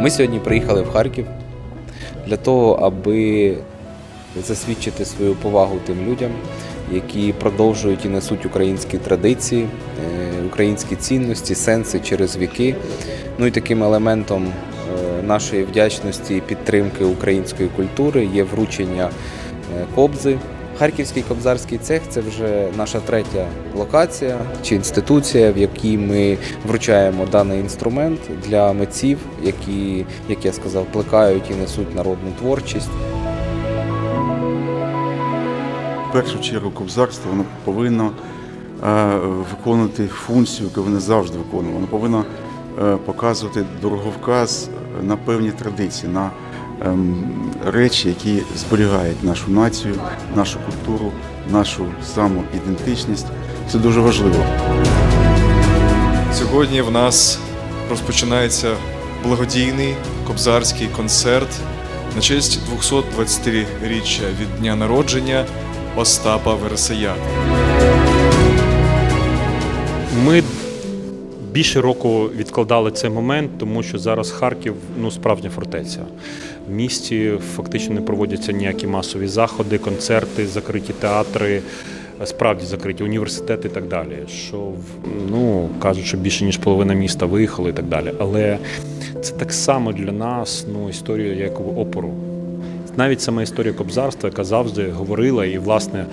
Ми сьогодні приїхали в Харків для того, аби засвідчити свою повагу тим людям, які продовжують і несуть українські традиції, е, українські цінності, сенси через віки. Ну і таким елементом е, нашої вдячності і підтримки української культури є вручення е, кобзи. Харківський кобзарський цех це вже наша третя локація чи інституція, в якій ми вручаємо даний інструмент для митців, які, як я сказав, плекають і несуть народну творчість. В першу чергу кобзарство воно повинно е, виконувати функцію, яку воно завжди виконує. Воно повинно е, показувати дороговказ на певні традиції, на речі, які зберігають нашу націю, нашу культуру, нашу самоідентичність. Це дуже важливо. Сьогодні в нас розпочинається благодійний кобзарський концерт на честь 223-річчя від дня народження Остапа Вересеяна. Ми більше року відкладали цей момент, тому що зараз Харків ну справжня фортеця. В місті фактично не проводяться ніякі масові заходи, концерти, закриті театри, справді закриті університети і так далі. Що ну кажуть, що більше ніж половина міста виїхало і так далі. Але це так само для нас ну історія як опору. Навіть сама історія кобзарства, яка завжди говорила, і власне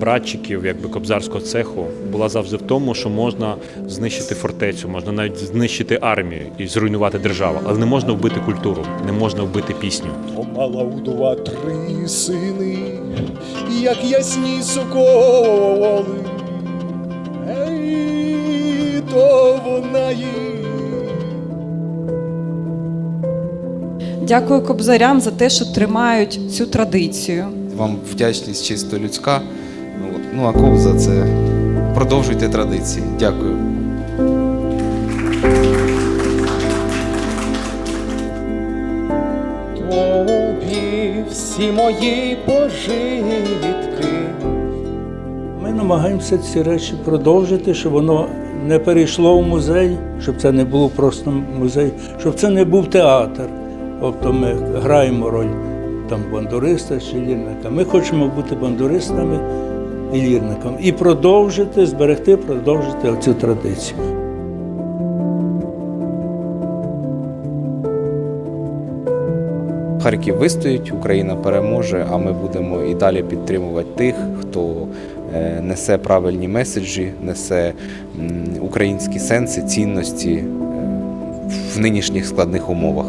братчиків, якби кобзарського цеху, була завжди в тому, що можна знищити фортецю, можна навіть знищити армію і зруйнувати державу, але не можна вбити культуру, не можна вбити пісню. Мала удова три сини, як ясні соколи. Дякую кобзарям за те, що тримають цю традицію. Вам вдячність чисто людська. Ну, от. ну а ковза це продовжуйте традиції. Дякую. Тобі всі мої пожитки. Ми намагаємося ці речі продовжити, щоб воно не перейшло в музей, щоб це не було просто музей, щоб це не був театр. Тобто ми граємо роль там бандуриста чи лірника. Ми хочемо бути бандуристами і лірниками і продовжити, зберегти, продовжити цю традицію. Харків вистоїть, Україна переможе, а ми будемо і далі підтримувати тих, хто е, несе правильні меседжі, несе українські сенси, цінності е, в нинішніх складних умовах.